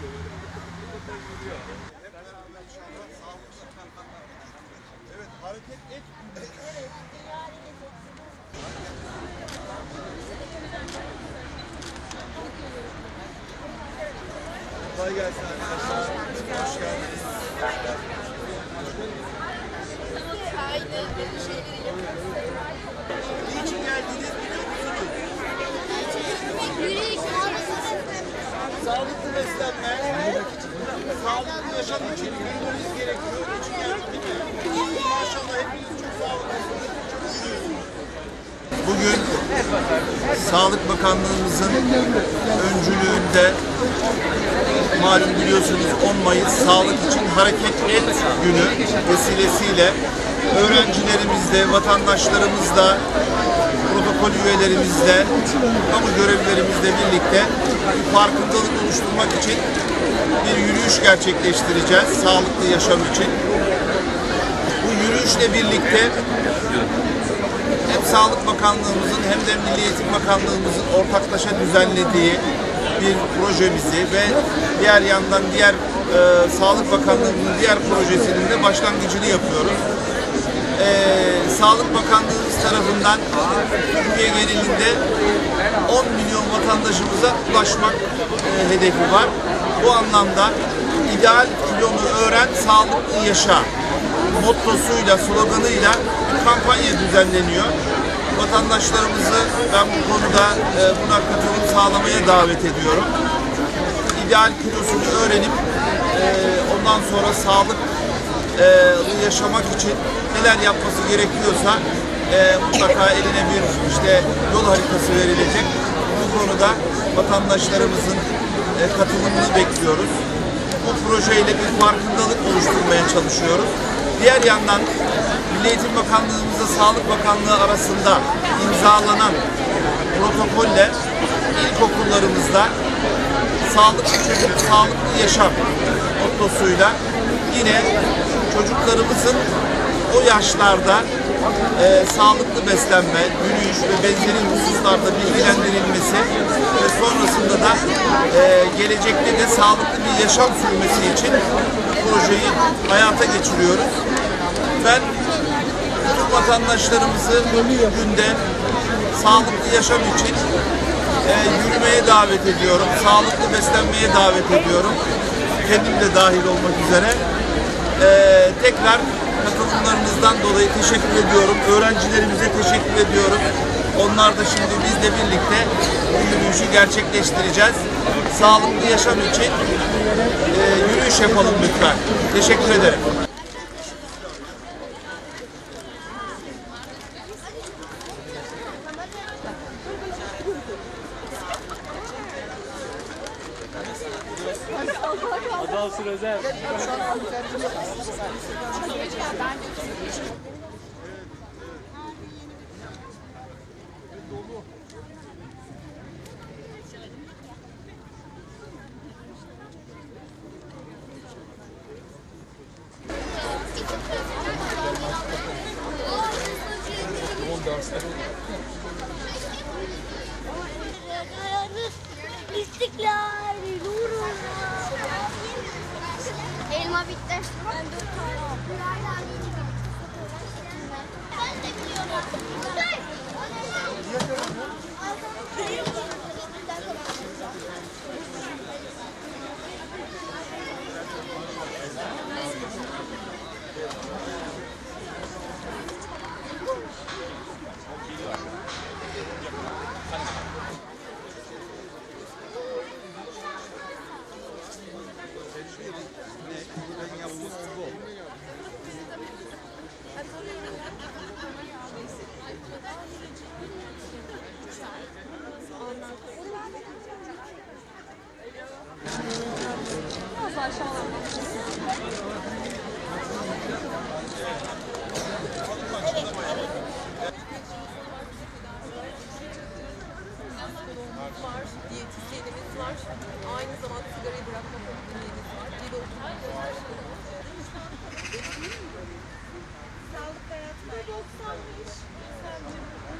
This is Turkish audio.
Evet hareket et. Kolay gelsin arkadaşlar. Hoş geldiniz. Niçin geldiniz biliyor musunuz? Sağlıklı beslenme, sağlıklı yaşam için bilmemiz gerekiyor. Niçin geldik? Maşallah hepiniz çok sağlıklısınız. Bugün Sağlık Bakanlığımızın öncülüğünde malum biliyorsunuz 10 Mayıs Sağlık için Hareket Et günü vesilesiyle öğrencilerimizle, vatandaşlarımızla, protokol üyelerimizle, kamu görevlilerimizle birlikte bir farkındalık oluşturmak için bir yürüyüş gerçekleştireceğiz sağlıklı yaşam için. Bu yürüyüşle birlikte hem Sağlık Bakanlığımızın hem de Milli Eğitim Bakanlığımızın ortaklaşa düzenlediği bir projemizi ve diğer yandan diğer e, Sağlık Bakanlığımızın diğer projesinin de başlangıcını yapıyoruz. E, Sağlık Bakanlığımız tarafından Türkiye genelinde 10 milyon vatandaşımıza ulaşmak e, hedefi var. Bu anlamda ideal kilonu öğren, sağlıklı yaşa mottosuyla, sloganıyla kampanya düzenleniyor. Vatandaşlarımızı ben bu konuda e, buna katılım sağlamaya davet ediyorum. İdeal kilosunu öğrenip e, ondan sonra sağlıklı yaşamak için neler yapması gerekiyorsa e, mutlaka eline bir işte yol haritası verilecek. Bu konuda vatandaşlarımızın e, katılımını bekliyoruz bu projeyle bir farkındalık oluşturmaya çalışıyoruz. Diğer yandan Milli Eğitim Bakanlığımızla Sağlık Bakanlığı arasında imzalanan protokolle ilkokullarımızda sağlıklı çocuk, sağlıklı yaşam mottosuyla yine çocuklarımızın o yaşlarda e, sağlıklı beslenme, yürüyüş ve benzeri hususlarda bilgilendirilmesi ve sonrasında da e, gelecekte de sağlıklı bir yaşam sürmesi için projeyi hayata geçiriyoruz. Ben bütün vatandaşlarımızı günde sağlıklı yaşam için e, yürümeye davet ediyorum. Sağlıklı beslenmeye davet ediyorum. Kendim de dahil olmak üzere. E, tekrar katılımlarınızdan dolayı teşekkür ediyorum. Öğrencilerimize teşekkür ediyorum. Onlar da şimdi bizle birlikte bu yürüyüşü gerçekleştireceğiz. Sağlıklı yaşam için e, yürüyüş yapalım lütfen. Teşekkür ederim. Adalsın Özel. İstiklal var,